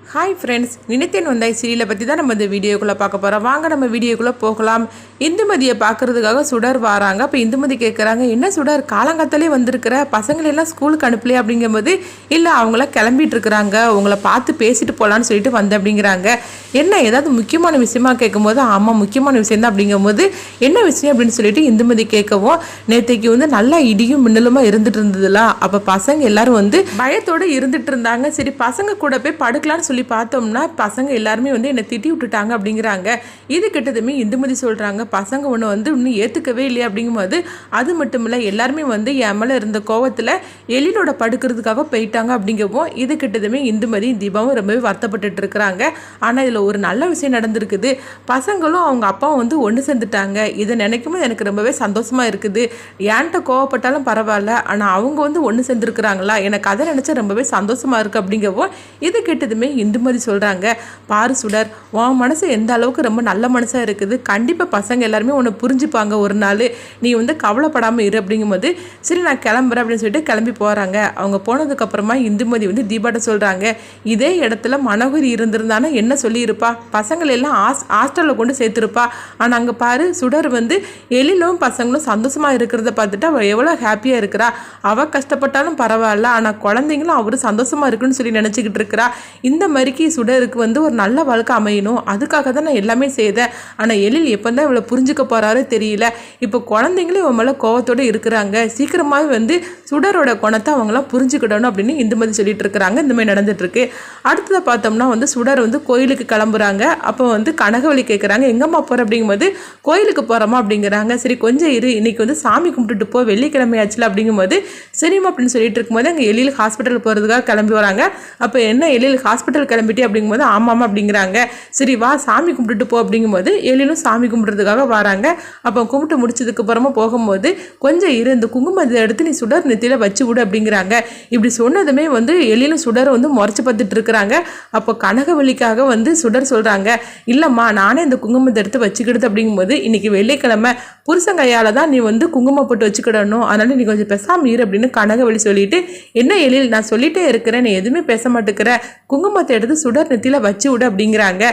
Hi friends நினைத்தேன் வந்தாய் சீரியலை பற்றி தான் நம்ம இந்த வீடியோக்குள்ளே பார்க்க போகிறோம் வாங்க நம்ம வீடியோக்குள்ளே போகலாம். இந்துமதியை பார்க்கறதுக்காக சுடர் வராங்க. அப்போ இந்துமதி கேட்குறாங்க என்ன சுடர்? காலங்காத்தாலே வந்திருக்கிற? பசங்களெல்லாம் ஸ்கூலுக்கு அனுப்பலையே? அப்படிங்கும்போது இல்லை அவங்கள கிளம்பிட்டு இருக்கிறாங்க உங்களை பார்த்து பேசிட்டு போகலான்னு சொல்லிட்டு வந்தேன் அப்படிங்கிறாங்க. என்ன ஏதாவது முக்கியமான விஷயமா கேட்கும்போது ஆமாம் முக்கியமான விஷயம் தான் அப்படிங்கும்போது என்ன விஷயம்? அப்படின்னு சொல்லிட்டு இந்துமதி கேட்கவும் நேற்றைக்கு வந்து நல்லா இடியும் மின்னலுமா இருந்துட்டு இருந்ததுல. அப்போ பசங்க எல்லாரும் வந்து பயத்தோட இருந்துட்டு இருந்தாங்க. சரி பசங்க கூட போய் படுக்கலாம்னு சொல்லி பார்த்தோம்னா பசங்க எல்லாருமே வந்து என்னை திட்டி விட்டுட்டாங்க அப்படிங்கிறாங்க. இது கிட்டதுமே இந்துமதி சொல்கிறாங்க பசங்க ஒன்று வந்து இன்னும் ஏற்றுக்கவே இல்லையா அப்படிங்கும்போது அது மட்டும் இல்லை எல்லாருமே வந்து என் மேலே இருந்த கோவத்தில் எழிலோட படுக்கிறதுக்காக போயிட்டாங்க அப்படிங்கவும் இது கிட்டதுமே இந்துமதி தீபாவும் ரொம்பவே வருத்தப்பட்டுட்டு இருக்கிறாங்க. ஆனால் இதில் ஒரு நல்ல விஷயம் நடந்திருக்குது. பசங்களும் அவங்க அப்பாவும் வந்து ஒன்று சேர்ந்துட்டாங்க. இதை நினைக்கும் போது எனக்கு ரொம்பவே சந்தோஷமா இருக்குது. ஏன்ட்ட கோவப்பட்டாலும் பரவாயில்ல ஆனால் அவங்க வந்து ஒன்று சேர்ந்துருக்குறாங்களா? எனக்கு அதை நினச்சா ரொம்பவே சந்தோஷமாக இருக்குது அப்படிங்கவும் இது கேட்டதுமே இந்துமதி சொல்கிறாங்க பாரு சுடர் உன் மனசு எந்த அளவுக்கு ரொம்ப நல்ல மனசாக இருக்குது? கண்டிப்பாக பசங்க எல்லாருமே உன்னை புரிஞ்சுப்பாங்க ஒரு நாள். நீ வந்து கவலைப்படாமல் இரு அப்படிங்கும்போது சரி நான் கிளம்புறேன் அப்படின்னு சொல்லிட்டு கிளம்பி போகிறாங்க அவங்க போனதுக்கப்புறமா இந்துமதி வந்து தீபாட்ட சொல்கிறாங்க இதே இடத்துல மனோகரி இருந்திருந்தானா என்ன சொல்லியிருப்பா? பசங்களை எல்லாம் ஹாஸ் ஹாஸ்டலில் கொண்டு சேர்த்துருப்பா. ஆனால் அங்கே பாரு சுடர் வந்து எழிலும் பசங்களும் சந்தோஷமாக இருக்கிறத பார்த்துட்டு அவள் எவ்வளோ ஹாப்பியாக இருக்கிறா. அவள் கஷ்டப்பட்டாலும் பரவாயில்ல. ஆனால் குழந்தைங்களும் அவரு சந்தோஷமாக இருக்குன்னு சொல்லி நினச்சிக்கிட்டு இருக்கிறா. இந்த மறுக்கி சுடருக்கு வந்து ஒரு நல்ல வாழ்க்கை அமையணும். அதுக்காக தான் நான் எல்லாமே செய்தேன். ஆனால் எழில் எப்போ தான் இவளை புரிஞ்சுக்க போகிறாரோ தெரியல. இப்போ குழந்தைங்களும் இவன் மேலே கோவத்தோடு இருக்கிறாங்க. சீக்கிரமாகவே வந்து சுடரோட குணத்தை அவங்களாம் புரிஞ்சுக்கிடணும் அப்படின்னு இந்த மாதிரி சொல்லிட்டு இருக்கிறாங்க. இந்த மாதிரி நடந்துட்டுருக்கு. அடுத்ததை பார்த்தோம்னா வந்து சுடர் வந்து கோயிலுக்கு கிளம்புறாங்க. அப்போ வந்து கனகவழி கேட்குறாங்க எங்கம்மா போகிற அப்படிங்கும்போது கோயிலுக்கு போகிறோமா அப்படிங்கிறாங்க. சரி கொஞ்சம் இரு. இன்னைக்கு வந்து சாமி கும்பிட்டுட்டு போ. வெள்ளிக்கிழமை ஆச்சுல அப்படிங்கும்போது சரிம்மா அப்படின்னு சொல்லிட்டு இருக்கும்போது அங்கே எழில் ஹாஸ்பிட்டல் போகிறதுக்காக கிளம்பி வராங்க. அப்போ என்ன எழில் ஹாஸ்பிட்டல் கிளம்பிட்டே அப்படிங்கும்போது ஆமாம் அப்படிங்கிறாங்க. சரி வா சாமி கும்பிட்டுட்டு போ அப்படிங்கும்போது எழிலும் சாமி கும்பிட்றதுக்காக வராங்க. அப்போ கும்பிட்டு முடிச்சதுக்கு அப்புறமா போகும்போது கொஞ்சம் இரு இந்த குங்குமத்தை எடுத்து நீ சுடர் நெத்தியில் வச்சு விடு அப்படிங்கிறாங்க. இப்படி சொன்னதுமே வந்து எழிலும் சுடர் வந்து முறைச்சு பார்த்துட்டு இருக்கிறாங்க. அப்போ கனகவழிக்காக வந்து சுடர் சொல்கிறாங்க இல்லைம்மா நானே இந்த குங்குமத்தை எடுத்து வச்சுக்கிடுது அப்படிங்கும்போது இன்னைக்கு வெள்ளிக்கிழமை புருஷன் கையால் தான் நீ வந்து குங்குமம் போட்டு வச்சுக்கிடணும். அதனால நீ கொஞ்சம் பேசாமல் இரு அப்படின்னு கனகவெளி சொல்லிட்டு என்ன எழில் நான் சொல்லிட்டே இருக்கிறேன் நீ எதுவுமே பேச மாட்டேங்கிற. குங்குமத்தை எடுத்து சுடர் நெத்தியில் வச்சு விடு அப்படிங்கிறாங்க.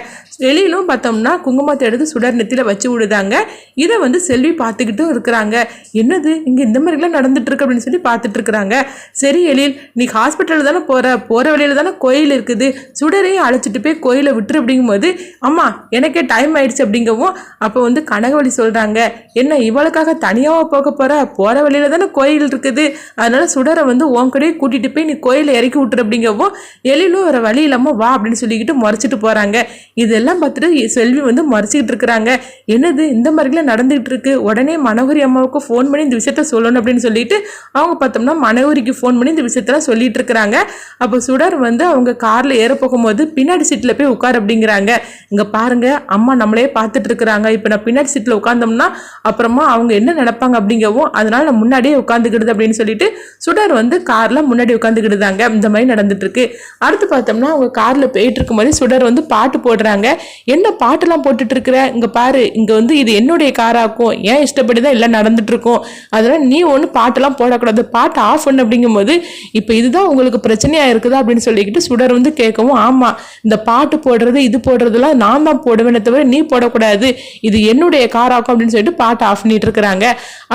வெளியிலும் பார்த்தோம்னா குங்குமத்தை எடுத்து சுடர் நெத்தியில் வச்சு விடுதாங்க. இதை வந்து செல்வி பார்த்துக்கிட்டும் இருக்கிறாங்க. என்னது? இங்கே இந்த மாதிரிலாம் நடந்துட்டுருக்கு அப்படின்னு சொல்லி பார்த்துட்டு இருக்கிறாங்க. சரி எழில் நீ ஹாஸ்பிட்டலில் தானே போகிற போகிற வழியில தானே கோயில் இருக்குது. சுடரையும் அழைச்சிட்டு போய் கோயிலை விட்டுரு அப்படிங்கும்போது அம்மா எனக்கே டைம் ஆயிடுச்சு அப்படிங்கவும் அப்போ வந்து கனகவழி சொல்கிறாங்க என்ன இவளுக்காக தனியாக போக போகிற போகிற வழியில தானே கோயில் இருக்குது. அதனால் சுடரை வந்து உன் கூட்டிகிட்டு போய் நீ கோயிலை இறக்கி விட்டுரு அப்படிங்கவும் எழிலும் வேறு வழி இல்லாமல் வா அப்படின்னு சொல்லிக்கிட்டு மறைச்சிட்டு போகிறாங்க இதெல்லாம் பார்த்துட்டு செல்வி வந்து மறைச்சிக்கிட்டு இருக்கிறாங்க. என்னது இந்த மாதிரிலாம் நடந்துகிட்டு இருக்கு. உடனே மனோகரி அம்மாவுக்கு ஃபோன் பண்ணி இந்த விஷயத்த சொல்லணும் அப்படின்னு சொல்லிட்டு அவங்க பார்த்தோம்னா மனோகரிக்கு ஃபோன் பண்ணி இந்த விஷயத்தெல்லாம் சொல்லிட்டு இருக்கிறாங்க. அப்போ சுடர் வந்து அவங்க காரில் ஏற போகும்போது பின்னாடி சீட்டில் போய் உட்கார் அப்படிங்கிறாங்க. இங்கே பாருங்க அம்மா நம்மளே பார்த்துட்டு இருக்கிறாங்க. இப்போ நான் பின்னாடி சீட்டில் உட்காந்தோம்னா அப்புறமா அவங்க என்ன நினைப்பாங்க அப்படிங்கவும் அதனால நான் முன்னாடியே உட்காந்துக்கிடுது அப்படின்னு சொல்லிட்டு சுடர் வந்து காரில் முன்னாடி உட்காந்துக்கிடுதாங்க. இந்த மாதிரி நடந்துட்டு இருக்கு. அடுத்து பார்த்தோம்னா அவங்க காரில் போயிட்டு இருக்கும்போது சுடர் வந்து பாட்டு போடுறாங்க. என்ன பாட்டெல்லாம் போட்டுட்டு இருக்கிற இங்கே பாரு இங்கே வந்து இது என்னுடைய காராக்கும் ஏன் இஷ்டப்படி தான் எல்லாம் நடந்துட்டு இருக்கும் அதனால நீ ஒன்று பாட்டெல்லாம் போடக்கூடாது. பாட்டு ஆஃப் பண்ணு அப்படிங்கும்போது இப்போ இதுதான் உங்களுக்கு பிரச்சனையாக இருக்குதா? அப்படின்னு சொல்லிக்கிட்டு சுடர் வந்து கேட்கவும் ஆமாம் இந்த பாட்டு போடுறது இது போடுறதுலாம் நான் தான் போடுவேனே தவிர நீ போடக்கூடாது. இது என்னுடைய காராக்கும் அப்படின்னு சொல்லிட்டு பாட்டு ஆஃப் பண்ணிட்டு இருக்கிறாங்க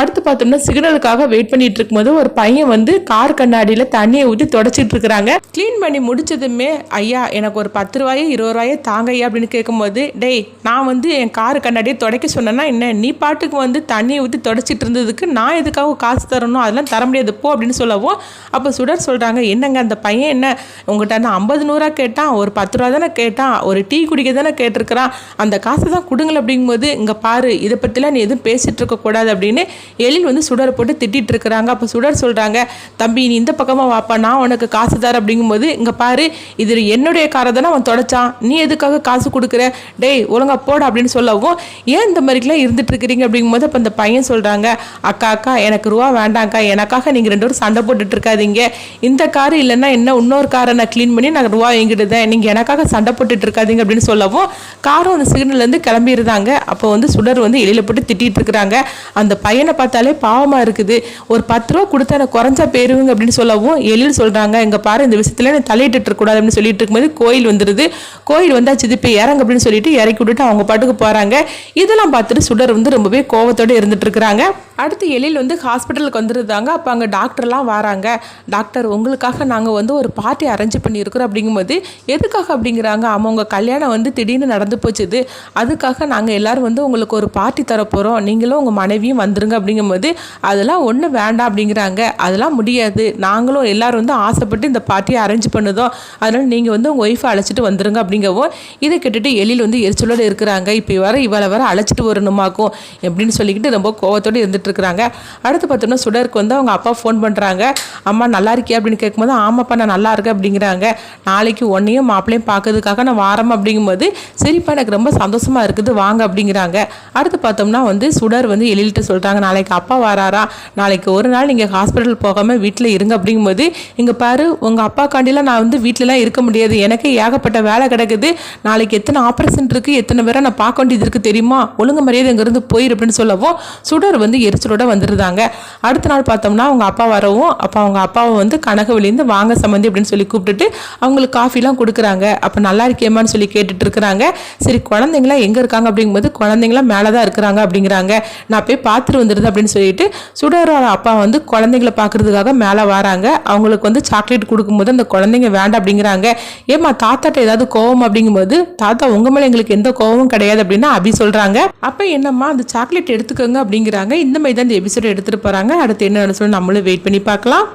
அடுத்து பார்த்தோம்னா சிக்னலுக்காக வெயிட் பண்ணிட்டு இருக்கும்போது ஒரு பையன் வந்து கார் கண்ணாடியில் தண்ணியை ஊற்றி தொடச்சிட்டு இருக்கிறாங்க க்ளீன் பண்ணி முடிச்சதுமே ஐயா எனக்கு ஒரு பத்து ரூபாயோ இருபது ரூபாயோ தாங்க ஐயா அப்படின்னு கேட்கும்போது டேய் நான் வந்து என் காரு கண்ணாடியை துடைக்க சொன்னேன்னா என்ன? நீ பாட்டுக்கு வந்து தண்ணியை ஊற்றி தொடச்சிட்டு இருந்ததுக்கு நான் எதுக்காக காசு தரணும்? அதெல்லாம் தர முடியாது. போ அப்படின்னு சொல்லவும் அப்போ சுடர் சொல்கிறாங்க என்னங்க அந்த பையன் என்ன? உங்கள்கிட்ட நான் ஐம்பது நூறுரூவா கேட்டான் ஒரு பத்து ரூபா தானே கேட்டான் ஒரு டீ குடிக்க தானே கேட்டிருக்கிறான் அந்த காசு தான் கொடுங்கள் அப்படிங்கும்போது இங்கே பாரு இதை பற்றிலாம் நீ எதுவும் பேசிகிட்டு இருக்கக்கூடாது அப்படின்னு எழில் வந்து சுடரை போட்டு திட்டிகிட்டு இருக்கிறாங்க. அப்போ சுடர் சொல்கிறாங்க தம்பி நீ இந்த பக்கமாக வாப்பா நான் உனக்கு காசு தர அப்படிங்கும்போது இங்கே பாரு இது என்னுடைய காரை தானே அவன் தொடச்சான் நீ எதுக்காக காசு கொடுக்குற? டேய் ஒழுங்கா போட அப்படின்னு சொல்லவும் ஏன் இந்த மாதிரிலாம் இருந்துட்டு இருக்கிறீங்க அப்படிங்கும்போது அப்போ அந்த பையன் சொல்கிறாங்க அக்கா அக்கா எனக்கு ரூபா வேண்டாங்க்கா எனக்காக நீங்கள் ரெண்டு பேரும் சண்டை போட்டுட்டு இருக்காதீங்க இந்த கார் இல்லைன்னா என்ன இன்னொரு காரை நான் க்ளீன் பண்ணி நான் ரூபா வாங்கிடுதேன் நீங்கள் எனக்காக சண்டை போட்டுட்டு இருக்காதீங்க அப்படின்னு சொல்லவும் காரும் அந்த சிக்னல்லேருந்து கிளம்பிடுறாங்க. அப்போ வந்து சுடர் வந்து எளியில் போட்டு திட்டிட்டு இருக்கிறாங்க அந்த பையனை பார்த்தாலே பாவமாக இருக்குது. ஒரு பத்து ரூபா கொடுத்தா எனக்கு குறைஞ்சா போயிருவீங்க அப்படின்னு சொல்லவும் எழில் சொல்கிறாங்க எங்கள் பாரு இந்த விஷயத்தில் நீ தலையிட்டு இருக்கக்கூடாது அப்படின்னு சொல்லிட்டு போயிட்டு இருக்கும்போது கோயில் வந்துடுது கோயில் வந்தாச்சு இது இப்போ இறங்க அப்படின்னு சொல்லிட்டு இறக்கி விட்டுட்டு அவங்க பாட்டுக்கு போகிறாங்க இதெல்லாம் பார்த்துட்டு சுடர் வந்து ரொம்பவே கோவத்தோடு இருந்துட்டு இருக்கிறாங்க. அடுத்து எழில் வந்து ஹாஸ்பிட்டலுக்கு வந்துருந்தாங்க அப்போ அங்கே டாக்டர்லாம் வராங்க. டாக்டர் உங்களுக்காக நாங்கள் வந்து ஒரு பார்ட்டி அரேஞ்ச் பண்ணியிருக்கிறோம். அப்படிங்கும்போது எதுக்காக? அப்படிங்கிறாங்க. ஆமாம் உங்கள் கல்யாணம் வந்து திடீர்னு நடந்து போச்சுது. அதுக்காக நாங்கள் எல்லோரும் வந்து உங்களுக்கு ஒரு பார்ட்டி தரப்போகிறோம் நீங்களும் உங்கள் மனைவியும் வந்துருங்க. அப்படிங்கும்போது அதெல்லாம் ஒன்றும் வேண்டாம். அப்படிங்கிறாங்க. அதெல்லாம் முடியாது. நாங்களும் எல்லோரும் வந்து ஆசைப்பட்டு இந்த பார்ட்டியை அரேஞ்ச் பண்ணுதோம். அதனால் நீங்கள் வந்து உங்கள் ஒய்ஃபை அழைச்சிட்டு வந்துருங்க அப்படிங்கவும் இதை கேட்டுட்டு எழில் வந்து எரிச்சலோடு இருக்கிறாங்க. இப்போ வர இவளை வர அழைச்சிட்டு வரணுமாக்கும் எப்படின்னு சொல்லிக்கிட்டு ரொம்ப கோவத்தோடு இருந்துட்டு இருக்கிறாங்க. அடுத்து பார்த்தோம்னா சுடருக்கு வந்து அவங்க அப்பா ஃபோன் பண்ணுறாங்க அம்மா நல்லா இருக்கியா? அப்படின்னு கேட்கும்போது ஆமாப்பா நான் நல்லா இருக்கேன் அப்படிங்கிறாங்க. நாளைக்கு ஒன்றையும் மாப்பிளையும் பார்க்கறதுக்காக நான் வாரம் அப்படிங்கும்போது சரிப்பா எனக்கு ரொம்ப சந்தோஷமாக இருக்குது வாங்க அப்படிங்கிறாங்க. அடுத்து பார்த்தோம்னா வந்து சுடர் வந்து எழில்கிட்ட சொல்கிறாங்க நாளைக்கு அப்பா வராரா? நாளைக்கு ஒரு நாள் நீங்கள் ஹாஸ்பிட்டல் போகாமல் வீட்டில் இருங்க அப்படிங்கும்போது இங்கே பாரு உங்கள் அப்பா காண்டிலாம் நான் வந்து வீட்டிலலாம் இருக்க முடியாது. எனக்கு ஏகப்பட்ட வேலை கிடக்குது. நாளைக்கு எத்தனை ஆப்ரேஷன் இருக்குது எத்தனை பேரை நான் பார்க்க வேண்டியது இருக்குது தெரியுமா? ஒழுங்கு மரியாதை இங்கேருந்து போயிரு அப்படின்னு சொல்லவும் சுடர் வந்து எரிச்சலோட வந்துருந்தாங்க அடுத்த நாள் பார்த்தோம்னா அவங்க அப்பா வரவும் அப்போ அவங்க அப்பாவை வந்து கனகவெளியிருந்து வாங்க சம்மந்தி அப்படின்னு சொல்லி கூப்பிட்டுட்டு அவங்களுக்கு காஃபிலாம் கொடுக்குறாங்க. அப்போ நல்லா இருக்கேம்மான்னு சொல்லி கேட்டுட்டு இருக்கிறாங்க. சரி குழந்தைங்களாம் எங்கே இருக்காங்க அப்படிங்கும்போது குழந்தைங்களாம் மேலே தான் இருக்கிறாங்க அப்படிங்கிறாங்க. நான் போய் பார்த்துட்டு வந்துடுது அப்படின்னு சொல்லிட்டு சுடரோட அப்பா வந்து குழந்தைங்களை பார்க்கறதுக்காக மேலே வராங்க. அவங்களுக்கு வந்து சாக்லேட் கொடுக்கும்போது அந்த குழந்தைங்க வேண்டாம் அப்படிங்கிறாங்க. ஏமா தாத்தாட்ட ஏதாவது கோவம் அப்படிங்கும்போது தாத்தா உங்க மேலே எங்களுக்கு எந்த கோவமும் கிடையாது அப்படின்னு அபி சொல்றாங்க. அப்போ என்னம்மா அந்த சாக்லேட் எடுத்துக்கோங்க அப்படிங்கிறாங்க. இந்த மாதிரி தான் இந்த எபிசோட் எடுத்துட்டு போறாங்க. அடுத்து என்ன சொல்லி நம்மளும் வெயிட் பண்ணி பார்க்கலாம்.